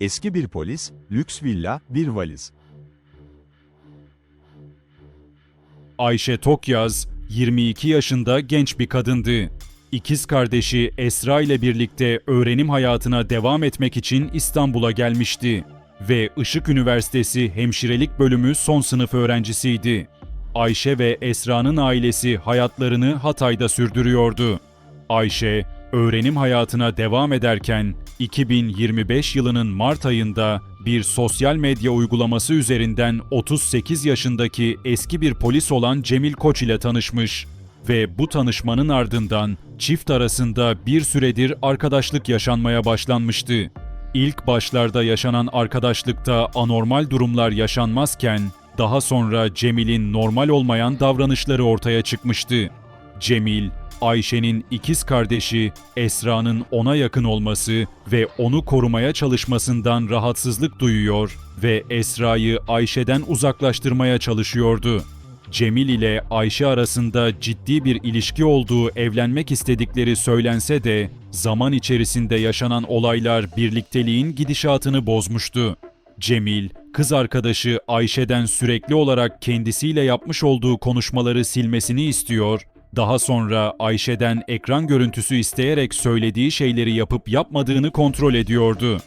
Eski bir polis, lüks villa, bir valiz. Ayşe Tokyaz 22 yaşında genç bir kadındı. İkiz kardeşi Esra ile birlikte öğrenim hayatına devam etmek için İstanbul'a gelmişti ve Işık Üniversitesi Hemşirelik Bölümü son sınıf öğrencisiydi. Ayşe ve Esra'nın ailesi hayatlarını Hatay'da sürdürüyordu. Ayşe, öğrenim hayatına devam ederken 2025 yılının Mart ayında bir sosyal medya uygulaması üzerinden 38 yaşındaki eski bir polis olan Cemil Koç ile tanışmış ve bu tanışmanın ardından çift arasında bir süredir arkadaşlık yaşanmaya başlanmıştı. İlk başlarda yaşanan arkadaşlıkta anormal durumlar yaşanmazken daha sonra Cemil'in normal olmayan davranışları ortaya çıkmıştı. Cemil, Ayşe'nin ikiz kardeşi Esra'nın ona yakın olması ve onu korumaya çalışmasından rahatsızlık duyuyor ve Esra'yı Ayşe'den uzaklaştırmaya çalışıyordu. Cemil ile Ayşe arasında ciddi bir ilişki olduğu evlenmek istedikleri söylense de zaman içerisinde yaşanan olaylar birlikteliğin gidişatını bozmuştu. Cemil, kız arkadaşı Ayşe'den sürekli olarak kendisiyle yapmış olduğu konuşmaları silmesini istiyor, daha sonra Ayşe'den ekran görüntüsü isteyerek söylediği şeyleri yapıp yapmadığını kontrol ediyordu.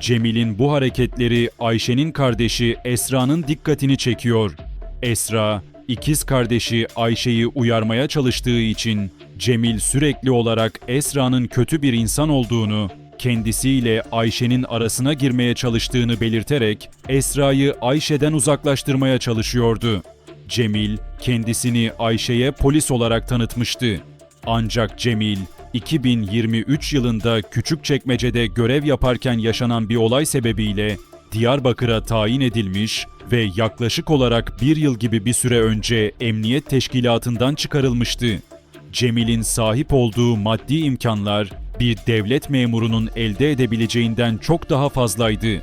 Cemil'in bu hareketleri Ayşe'nin kardeşi Esra'nın dikkatini çekiyor. Esra, ikiz kardeşi Ayşe'yi uyarmaya çalıştığı için Cemil sürekli olarak Esra'nın kötü bir insan olduğunu, kendisiyle Ayşe'nin arasına girmeye çalıştığını belirterek Esra'yı Ayşe'den uzaklaştırmaya çalışıyordu. Cemil kendisini Ayşe'ye polis olarak tanıtmıştı. Ancak Cemil 2023 yılında Küçükçekmece'de görev yaparken yaşanan bir olay sebebiyle Diyarbakır'a tayin edilmiş ve yaklaşık olarak bir yıl gibi bir süre önce emniyet teşkilatından çıkarılmıştı. Cemil'in sahip olduğu maddi imkanlar bir devlet memurunun elde edebileceğinden çok daha fazlaydı.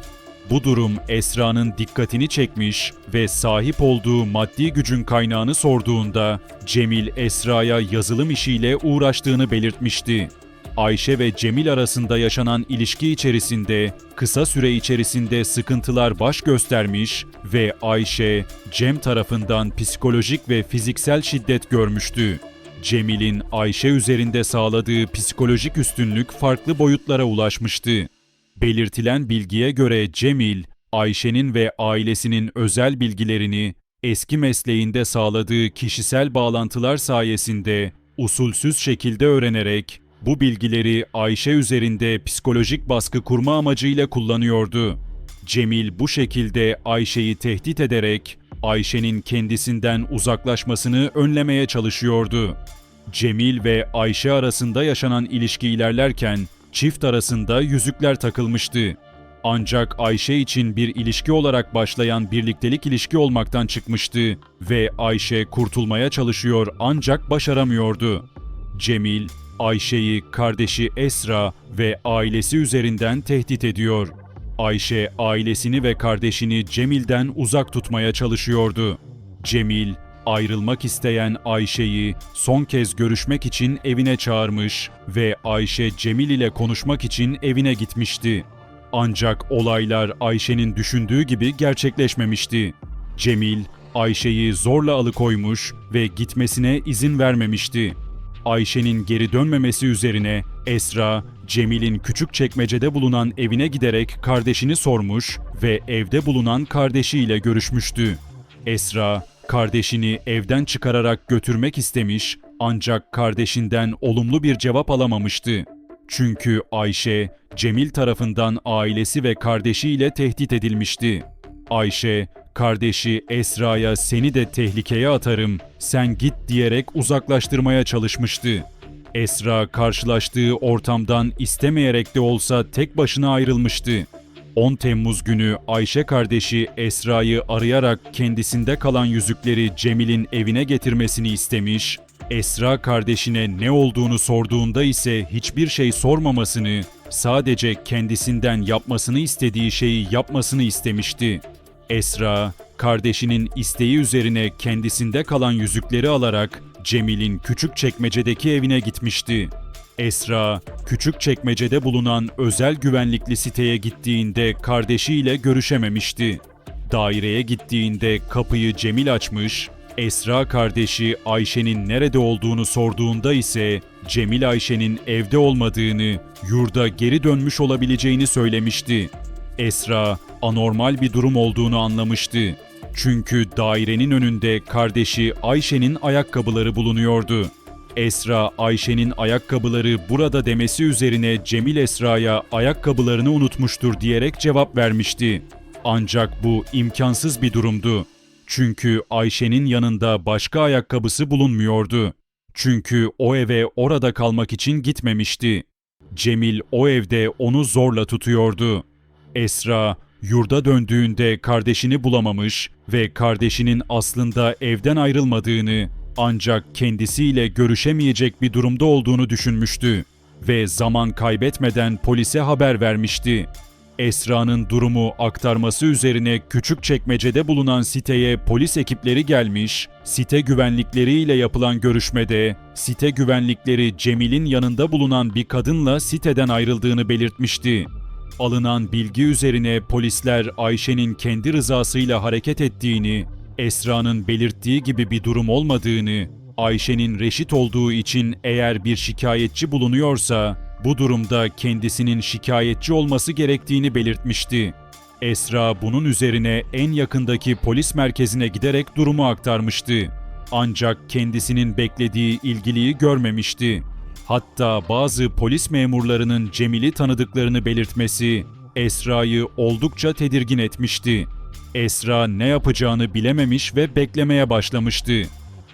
Bu durum Esra'nın dikkatini çekmiş ve sahip olduğu maddi gücün kaynağını sorduğunda Cemil Esra'ya yazılım işiyle uğraştığını belirtmişti. Ayşe ve Cemil arasında yaşanan ilişki içerisinde kısa süre içerisinde sıkıntılar baş göstermiş ve Ayşe, Cem tarafından psikolojik ve fiziksel şiddet görmüştü. Cemil'in Ayşe üzerinde sağladığı psikolojik üstünlük farklı boyutlara ulaşmıştı. Belirtilen bilgiye göre Cemil, Ayşe'nin ve ailesinin özel bilgilerini eski mesleğinde sağladığı kişisel bağlantılar sayesinde usulsüz şekilde öğrenerek bu bilgileri Ayşe üzerinde psikolojik baskı kurma amacıyla kullanıyordu. Cemil bu şekilde Ayşe'yi tehdit ederek Ayşe'nin kendisinden uzaklaşmasını önlemeye çalışıyordu. Cemil ve Ayşe arasında yaşanan ilişki ilerlerken çift arasında yüzükler takılmıştı. Ancak Ayşe için bir ilişki olarak başlayan birliktelik ilişki olmaktan çıkmıştı ve Ayşe kurtulmaya çalışıyor ancak başaramıyordu. Cemil, Ayşe'yi kardeşi Esra ve ailesi üzerinden tehdit ediyor. Ayşe ailesini ve kardeşini Cemil'den uzak tutmaya çalışıyordu. Cemil, ayrılmak isteyen Ayşe'yi son kez görüşmek için evine çağırmış ve Ayşe Cemil ile konuşmak için evine gitmişti. Ancak olaylar Ayşe'nin düşündüğü gibi gerçekleşmemişti. Cemil, Ayşe'yi zorla alıkoymuş ve gitmesine izin vermemişti. Ayşe'nin geri dönmemesi üzerine Esra, Cemil'in küçük çekmecede bulunan evine giderek kardeşini sormuş ve evde bulunan kardeşiyle görüşmüştü. Esra, kardeşini evden çıkararak götürmek istemiş ancak kardeşinden olumlu bir cevap alamamıştı. Çünkü Ayşe, Cemil tarafından ailesi ve kardeşiyle tehdit edilmişti. Ayşe, kardeşi Esra'ya seni de tehlikeye atarım, sen git diyerek uzaklaştırmaya çalışmıştı. Esra karşılaştığı ortamdan istemeyerek de olsa tek başına ayrılmıştı. 10 Temmuz günü Ayşe kardeşi Esra'yı arayarak kendisinde kalan yüzükleri Cemil'in evine getirmesini istemiş. Esra kardeşine ne olduğunu sorduğunda ise hiçbir şey sormamasını, sadece kendisinden yapmasını istediği şeyi yapmasını istemişti. Esra, kardeşinin isteği üzerine kendisinde kalan yüzükleri alarak Cemil'in küçük çekmecedeki evine gitmişti. Esra, küçük çekmecede bulunan özel güvenlikli siteye gittiğinde kardeşiyle görüşememişti. Daireye gittiğinde kapıyı Cemil açmış, Esra kardeşi Ayşe'nin nerede olduğunu sorduğunda ise Cemil Ayşe'nin evde olmadığını, yurda geri dönmüş olabileceğini söylemişti. Esra anormal bir durum olduğunu anlamıştı. Çünkü dairenin önünde kardeşi Ayşe'nin ayakkabıları bulunuyordu. Esra Ayşe'nin ayakkabıları burada demesi üzerine Cemil Esra'ya ayakkabılarını unutmuştur diyerek cevap vermişti. Ancak bu imkansız bir durumdu. Çünkü Ayşe'nin yanında başka ayakkabısı bulunmuyordu. Çünkü o eve orada kalmak için gitmemişti. Cemil o evde onu zorla tutuyordu. Esra yurda döndüğünde kardeşini bulamamış ve kardeşinin aslında evden ayrılmadığını ancak kendisiyle görüşemeyecek bir durumda olduğunu düşünmüştü ve zaman kaybetmeden polise haber vermişti. Esra'nın durumu aktarması üzerine küçük çekmecede bulunan siteye polis ekipleri gelmiş, site güvenlikleriyle yapılan görüşmede site güvenlikleri Cemil'in yanında bulunan bir kadınla siteden ayrıldığını belirtmişti. Alınan bilgi üzerine polisler Ayşe'nin kendi rızasıyla hareket ettiğini, Esra'nın belirttiği gibi bir durum olmadığını, Ayşe'nin reşit olduğu için eğer bir şikayetçi bulunuyorsa bu durumda kendisinin şikayetçi olması gerektiğini belirtmişti. Esra bunun üzerine en yakındaki polis merkezine giderek durumu aktarmıştı. Ancak kendisinin beklediği ilgiliyi görmemişti. Hatta bazı polis memurlarının Cemil'i tanıdıklarını belirtmesi Esra'yı oldukça tedirgin etmişti. Esra ne yapacağını bilememiş ve beklemeye başlamıştı.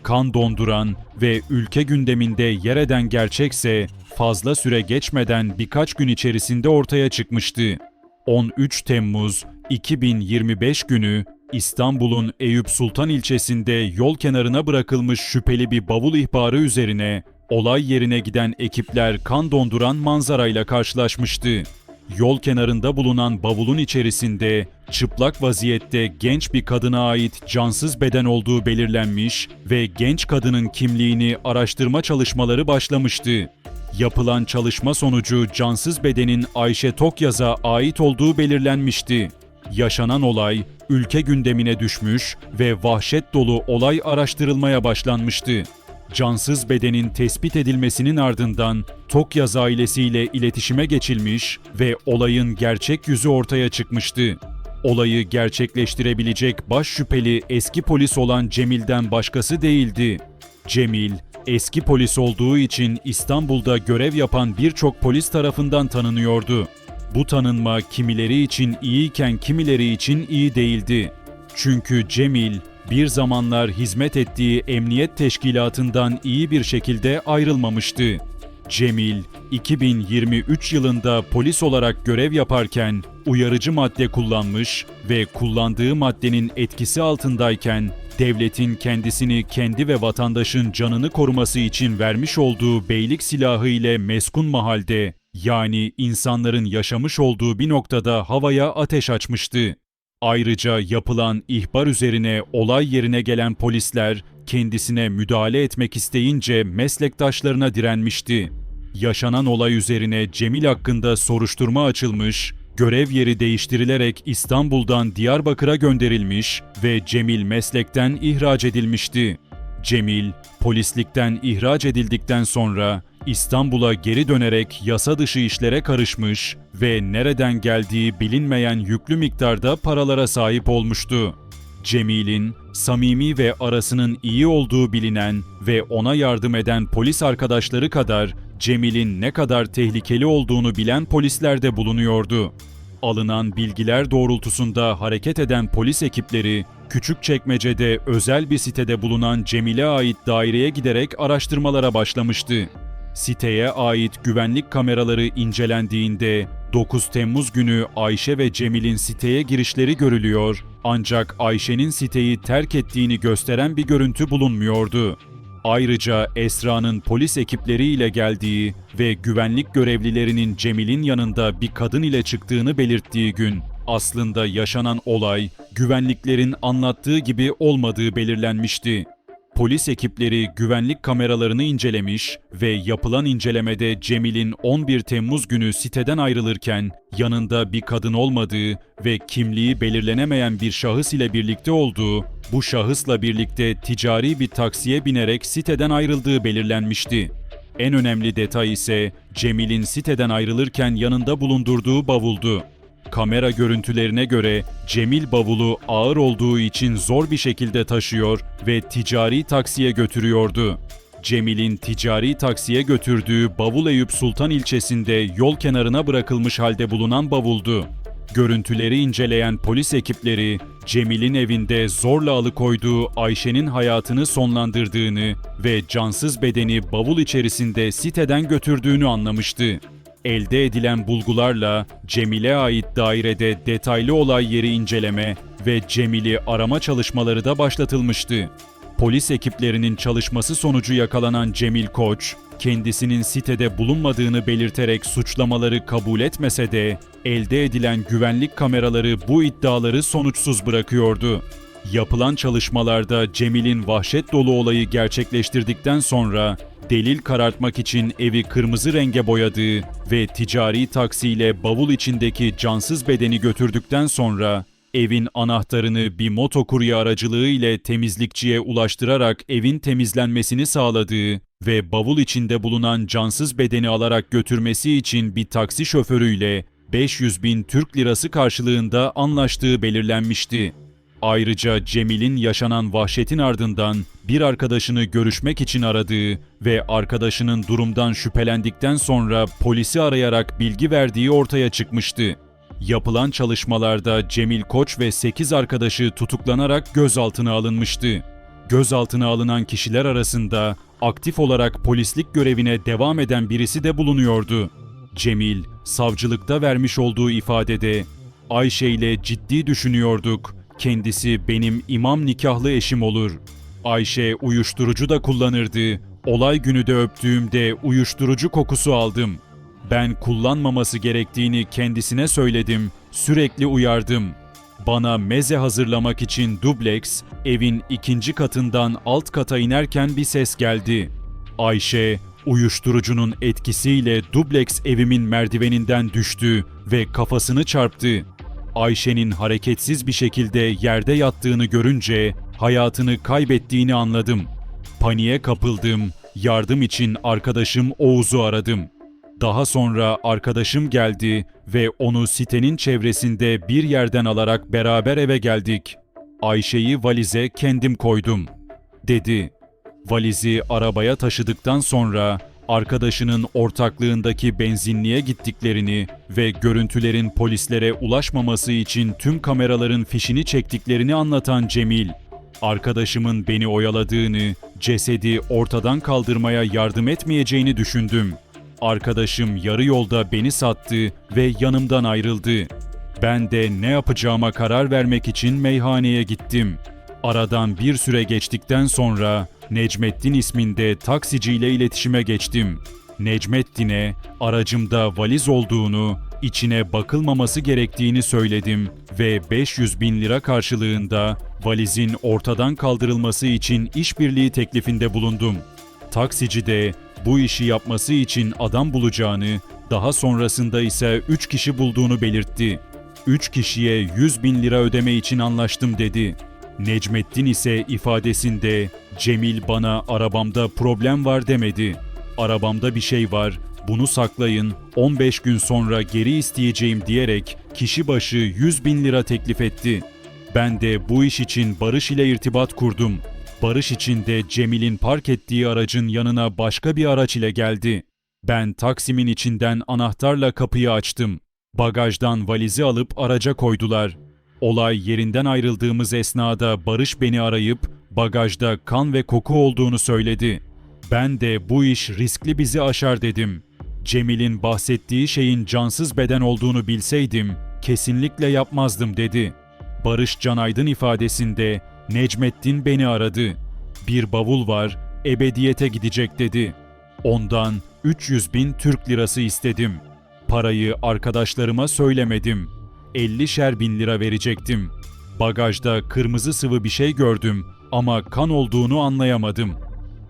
Kan donduran ve ülke gündeminde yer eden gerçekse fazla süre geçmeden birkaç gün içerisinde ortaya çıkmıştı. 13 Temmuz 2025 günü İstanbul'un Eyüp Sultan ilçesinde yol kenarına bırakılmış şüpheli bir bavul ihbarı üzerine olay yerine giden ekipler kan donduran manzarayla karşılaşmıştı. Yol kenarında bulunan bavulun içerisinde çıplak vaziyette genç bir kadına ait cansız beden olduğu belirlenmiş ve genç kadının kimliğini araştırma çalışmaları başlamıştı. Yapılan çalışma sonucu cansız bedenin Ayşe Tokyaz'a ait olduğu belirlenmişti. Yaşanan olay ülke gündemine düşmüş ve vahşet dolu olay araştırılmaya başlanmıştı. Cansız bedenin tespit edilmesinin ardından Tokyaz ailesiyle iletişime geçilmiş ve olayın gerçek yüzü ortaya çıkmıştı. Olayı gerçekleştirebilecek baş şüpheli eski polis olan Cemil'den başkası değildi. Cemil, eski polis olduğu için İstanbul'da görev yapan birçok polis tarafından tanınıyordu. Bu tanınma kimileri için iyiyken kimileri için iyi değildi. Çünkü Cemil bir zamanlar hizmet ettiği emniyet teşkilatından iyi bir şekilde ayrılmamıştı. Cemil, 2023 yılında polis olarak görev yaparken uyarıcı madde kullanmış ve kullandığı maddenin etkisi altındayken devletin kendisini kendi ve vatandaşın canını koruması için vermiş olduğu beylik silahı ile meskun mahalde yani insanların yaşamış olduğu bir noktada havaya ateş açmıştı. Ayrıca yapılan ihbar üzerine olay yerine gelen polisler kendisine müdahale etmek isteyince meslektaşlarına direnmişti. Yaşanan olay üzerine Cemil hakkında soruşturma açılmış, görev yeri değiştirilerek İstanbul'dan Diyarbakır'a gönderilmiş ve Cemil meslekten ihraç edilmişti. Cemil, polislikten ihraç edildikten sonra İstanbul'a geri dönerek yasa dışı işlere karışmış ve nereden geldiği bilinmeyen yüklü miktarda paralara sahip olmuştu. Cemil'in samimi ve arasının iyi olduğu bilinen ve ona yardım eden polis arkadaşları kadar Cemil'in ne kadar tehlikeli olduğunu bilen polisler de bulunuyordu. Alınan bilgiler doğrultusunda hareket eden polis ekipleri Küçükçekmece'de özel bir sitede bulunan Cemil'e ait daireye giderek araştırmalara başlamıştı. Siteye ait güvenlik kameraları incelendiğinde 9 Temmuz günü Ayşe ve Cemil'in siteye girişleri görülüyor ancak Ayşe'nin siteyi terk ettiğini gösteren bir görüntü bulunmuyordu. Ayrıca Esra'nın polis ekipleriyle geldiği ve güvenlik görevlilerinin Cemil'in yanında bir kadın ile çıktığını belirttiği gün aslında yaşanan olay güvenliklerin anlattığı gibi olmadığı belirlenmişti. Polis ekipleri güvenlik kameralarını incelemiş ve yapılan incelemede Cemil'in 11 Temmuz günü siteden ayrılırken yanında bir kadın olmadığı ve kimliği belirlenemeyen bir şahıs ile birlikte olduğu, bu şahısla birlikte ticari bir taksiye binerek siteden ayrıldığı belirlenmişti. En önemli detay ise Cemil'in siteden ayrılırken yanında bulundurduğu bavuldu. Kamera görüntülerine göre Cemil bavulu ağır olduğu için zor bir şekilde taşıyor ve ticari taksiye götürüyordu. Cemil'in ticari taksiye götürdüğü Bavul Eyüp Sultan ilçesinde yol kenarına bırakılmış halde bulunan bavuldu. Görüntüleri inceleyen polis ekipleri Cemil'in evinde zorla alıkoyduğu Ayşe'nin hayatını sonlandırdığını ve cansız bedeni bavul içerisinde siteden götürdüğünü anlamıştı. Elde edilen bulgularla Cemil'e ait dairede detaylı olay yeri inceleme ve Cemil'i arama çalışmaları da başlatılmıştı. Polis ekiplerinin çalışması sonucu yakalanan Cemil Koç, kendisinin sitede bulunmadığını belirterek suçlamaları kabul etmese de elde edilen güvenlik kameraları bu iddiaları sonuçsuz bırakıyordu. Yapılan çalışmalarda Cemil'in vahşet dolu olayı gerçekleştirdikten sonra delil karartmak için evi kırmızı renge boyadığı ve ticari taksiyle bavul içindeki cansız bedeni götürdükten sonra evin anahtarını bir motokurye aracılığı ile temizlikçiye ulaştırarak evin temizlenmesini sağladığı ve bavul içinde bulunan cansız bedeni alarak götürmesi için bir taksi şoförüyle 500 bin Türk lirası karşılığında anlaştığı belirlenmişti. Ayrıca Cemil'in yaşanan vahşetin ardından bir arkadaşını görüşmek için aradığı ve arkadaşının durumdan şüphelendikten sonra polisi arayarak bilgi verdiği ortaya çıkmıştı. Yapılan çalışmalarda Cemil Koç ve 8 arkadaşı tutuklanarak gözaltına alınmıştı. Gözaltına alınan kişiler arasında aktif olarak polislik görevine devam eden birisi de bulunuyordu. Cemil, savcılıkta vermiş olduğu ifadede Ayşe ile ciddi düşünüyorduk. Kendisi benim imam nikahlı eşim olur. Ayşe uyuşturucu da kullanırdı. Olay günü de öptüğümde uyuşturucu kokusu aldım. Ben kullanmaması gerektiğini kendisine söyledim. Sürekli uyardım. Bana meze hazırlamak için dubleks, evin ikinci katından alt kata inerken bir ses geldi. Ayşe, uyuşturucunun etkisiyle dubleks evimin merdiveninden düştü ve kafasını çarptı. Ayşe'nin hareketsiz bir şekilde yerde yattığını görünce hayatını kaybettiğini anladım. Paniğe kapıldım. Yardım için arkadaşım Oğuz'u aradım. Daha sonra arkadaşım geldi ve onu sitenin çevresinde bir yerden alarak beraber eve geldik. Ayşe'yi valize kendim koydum, dedi. Valizi arabaya taşıdıktan sonra arkadaşının ortaklığındaki benzinliğe gittiklerini ve görüntülerin polislere ulaşmaması için tüm kameraların fişini çektiklerini anlatan Cemil, arkadaşımın beni oyaladığını, cesedi ortadan kaldırmaya yardım etmeyeceğini düşündüm. Arkadaşım yarı yolda beni sattı ve yanımdan ayrıldı. Ben de ne yapacağıma karar vermek için meyhaneye gittim. Aradan bir süre geçtikten sonra Necmettin isminde taksiciyle iletişime geçtim. Necmettin'e aracımda valiz olduğunu, içine bakılmaması gerektiğini söyledim ve 500 bin lira karşılığında valizin ortadan kaldırılması için işbirliği teklifinde bulundum. Taksici de bu işi yapması için adam bulacağını, daha sonrasında ise 3 kişi bulduğunu belirtti. 3 kişiye 100 bin lira ödeme için anlaştım dedi. Necmettin ise ifadesinde Cemil bana arabamda problem var demedi. Arabamda bir şey var, bunu saklayın, 15 gün sonra geri isteyeceğim diyerek kişi başı 100 bin lira teklif etti. Ben de bu iş için Barış ile irtibat kurdum. Barış için de Cemil'in park ettiği aracın yanına başka bir araç ile geldi. Ben taksimin içinden anahtarla kapıyı açtım. Bagajdan valizi alıp araca koydular. Olay yerinden ayrıldığımız esnada Barış beni arayıp bagajda kan ve koku olduğunu söyledi. Ben de bu iş riskli bizi aşar dedim. Cemil'in bahsettiği şeyin cansız beden olduğunu bilseydim kesinlikle yapmazdım dedi. Barış Canaydın ifadesinde Necmettin beni aradı. Bir bavul var, ebediyete gidecek dedi. Ondan 300 bin Türk lirası istedim. Parayı arkadaşlarıma söylemedim. 50 şer bin lira verecektim. Bagajda kırmızı sıvı bir şey gördüm. ama kan olduğunu anlayamadım.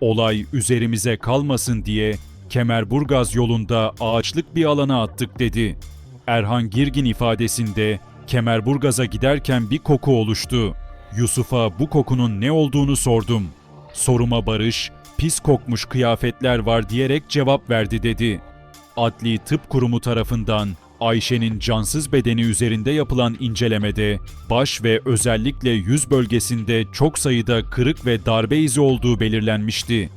Olay üzerimize kalmasın diye Kemerburgaz yolunda ağaçlık bir alana attık dedi. Erhan Girgin ifadesinde Kemerburgaz'a giderken bir koku oluştu. Yusuf'a bu kokunun ne olduğunu sordum. Soruma Barış, pis kokmuş kıyafetler var diyerek cevap verdi dedi. Adli Tıp Kurumu tarafından Ayşe'nin cansız bedeni üzerinde yapılan incelemede baş ve özellikle yüz bölgesinde çok sayıda kırık ve darbe izi olduğu belirlenmişti.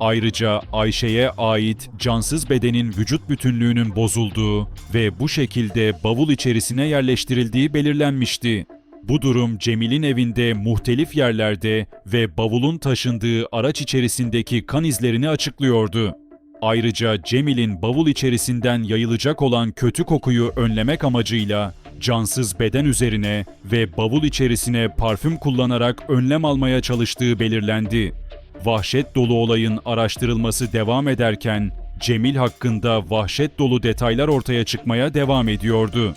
Ayrıca Ayşe'ye ait cansız bedenin vücut bütünlüğünün bozulduğu ve bu şekilde bavul içerisine yerleştirildiği belirlenmişti. Bu durum Cemil'in evinde muhtelif yerlerde ve bavulun taşındığı araç içerisindeki kan izlerini açıklıyordu. Ayrıca Cemil'in bavul içerisinden yayılacak olan kötü kokuyu önlemek amacıyla cansız beden üzerine ve bavul içerisine parfüm kullanarak önlem almaya çalıştığı belirlendi. Vahşet dolu olayın araştırılması devam ederken Cemil hakkında vahşet dolu detaylar ortaya çıkmaya devam ediyordu.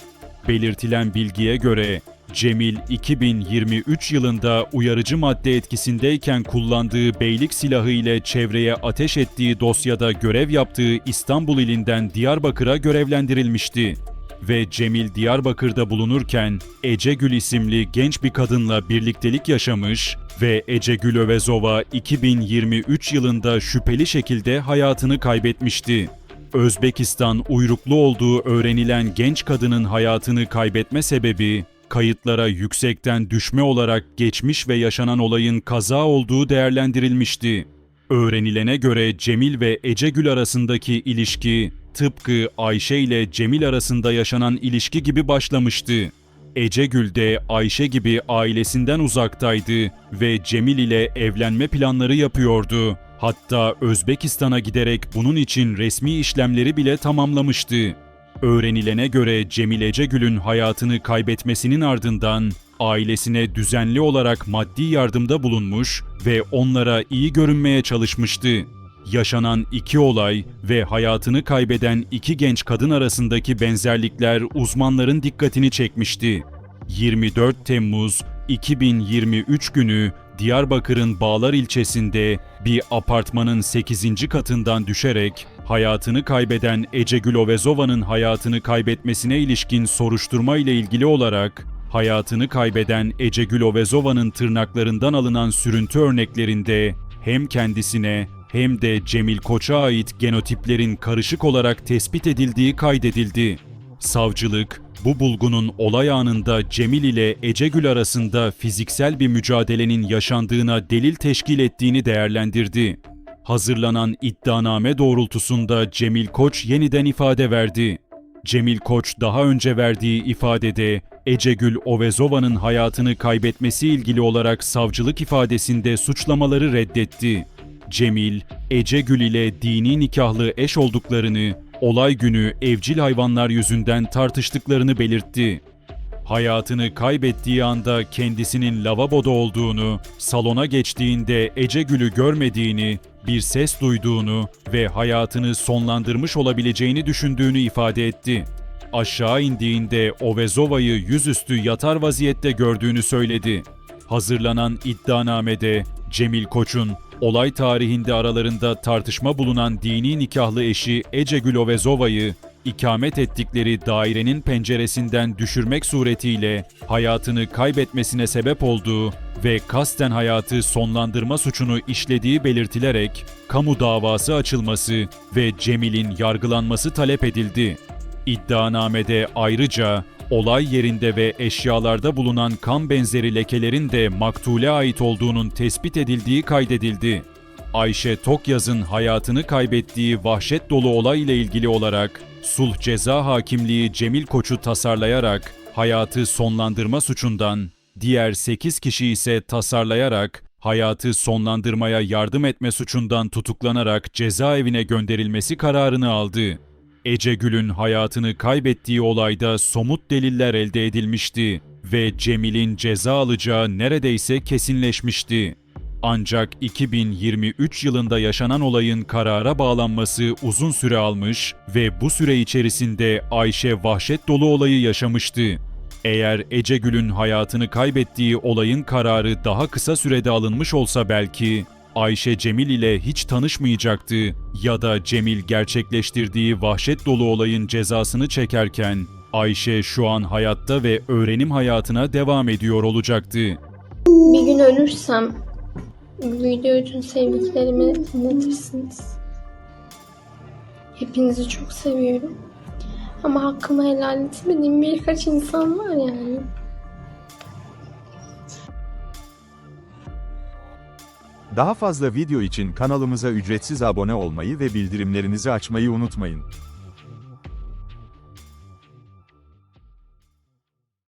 Belirtilen bilgiye göre Cemil 2023 yılında uyarıcı madde etkisindeyken kullandığı beylik silahı ile çevreye ateş ettiği dosyada görev yaptığı İstanbul ilinden Diyarbakır'a görevlendirilmişti. Ve Cemil Diyarbakır'da bulunurken Ece Gül isimli genç bir kadınla birliktelik yaşamış ve Ece Gül Övezova 2023 yılında şüpheli şekilde hayatını kaybetmişti. Özbekistan uyruklu olduğu öğrenilen genç kadının hayatını kaybetme sebebi kayıtlara yüksekten düşme olarak geçmiş ve yaşanan olayın kaza olduğu değerlendirilmişti. Öğrenilene göre Cemil ve Ecegül arasındaki ilişki tıpkı Ayşe ile Cemil arasında yaşanan ilişki gibi başlamıştı. Ecegül de Ayşe gibi ailesinden uzaktaydı ve Cemil ile evlenme planları yapıyordu. Hatta Özbekistan'a giderek bunun için resmi işlemleri bile tamamlamıştı. Öğrenilene göre Cemil Ecegül'ün hayatını kaybetmesinin ardından ailesine düzenli olarak maddi yardımda bulunmuş ve onlara iyi görünmeye çalışmıştı. Yaşanan iki olay ve hayatını kaybeden iki genç kadın arasındaki benzerlikler uzmanların dikkatini çekmişti. 24 Temmuz 2023 günü Diyarbakır'ın Bağlar ilçesinde bir apartmanın 8. katından düşerek hayatını kaybeden Ecegül Ovezova'nın hayatını kaybetmesine ilişkin soruşturma ile ilgili olarak hayatını kaybeden Ecegül Ovezova'nın tırnaklarından alınan sürüntü örneklerinde hem kendisine hem de Cemil Koç'a ait genotiplerin karışık olarak tespit edildiği kaydedildi. Savcılık, bu bulgunun olay anında Cemil ile Ecegül arasında fiziksel bir mücadelenin yaşandığına delil teşkil ettiğini değerlendirdi. Hazırlanan iddianame doğrultusunda Cemil Koç yeniden ifade verdi. Cemil Koç daha önce verdiği ifadede Ecegül Ovezova'nın hayatını kaybetmesi ilgili olarak savcılık ifadesinde suçlamaları reddetti. Cemil, Ecegül ile dini nikahlı eş olduklarını, olay günü evcil hayvanlar yüzünden tartıştıklarını belirtti. Hayatını kaybettiği anda kendisinin lavaboda olduğunu, salona geçtiğinde Ecegül'ü görmediğini, bir ses duyduğunu ve hayatını sonlandırmış olabileceğini düşündüğünü ifade etti. Aşağı indiğinde Ovezova'yı yüzüstü yatar vaziyette gördüğünü söyledi. Hazırlanan iddianamede Cemil Koç'un olay tarihinde aralarında tartışma bulunan dini nikahlı eşi Ecegül Ovezova'yı ikamet ettikleri dairenin penceresinden düşürmek suretiyle hayatını kaybetmesine sebep olduğu ve kasten hayatı sonlandırma suçunu işlediği belirtilerek kamu davası açılması ve Cemil'in yargılanması talep edildi. İddianamede ayrıca olay yerinde ve eşyalarda bulunan kan benzeri lekelerin de maktule ait olduğunun tespit edildiği kaydedildi. Ayşe Tokyaz'ın hayatını kaybettiği vahşet dolu olay ile ilgili olarak sulh ceza hakimliği Cemil Koç'u tasarlayarak hayatı sonlandırma suçundan, diğer 8 kişi ise tasarlayarak hayatı sonlandırmaya yardım etme suçundan tutuklanarak cezaevine gönderilmesi kararını aldı. Ece Gül'ün hayatını kaybettiği olayda somut deliller elde edilmişti ve Cemil'in ceza alacağı neredeyse kesinleşmişti. Ancak 2023 yılında yaşanan olayın karara bağlanması uzun süre almış ve bu süre içerisinde Ayşe vahşet dolu olayı yaşamıştı. Eğer Ecegül'ün hayatını kaybettiği olayın kararı daha kısa sürede alınmış olsa belki Ayşe Cemil ile hiç tanışmayacaktı ya da Cemil gerçekleştirdiği vahşet dolu olayın cezasını çekerken Ayşe şu an hayatta ve öğrenim hayatına devam ediyor olacaktı. Bir gün ölürsem video için sevdiklerimi anlatırsınız. Hepinizi çok seviyorum. Ama hakkımı helal etmediğim birkaç insan var yani. Daha fazla video için kanalımıza ücretsiz abone olmayı ve bildirimlerinizi açmayı unutmayın.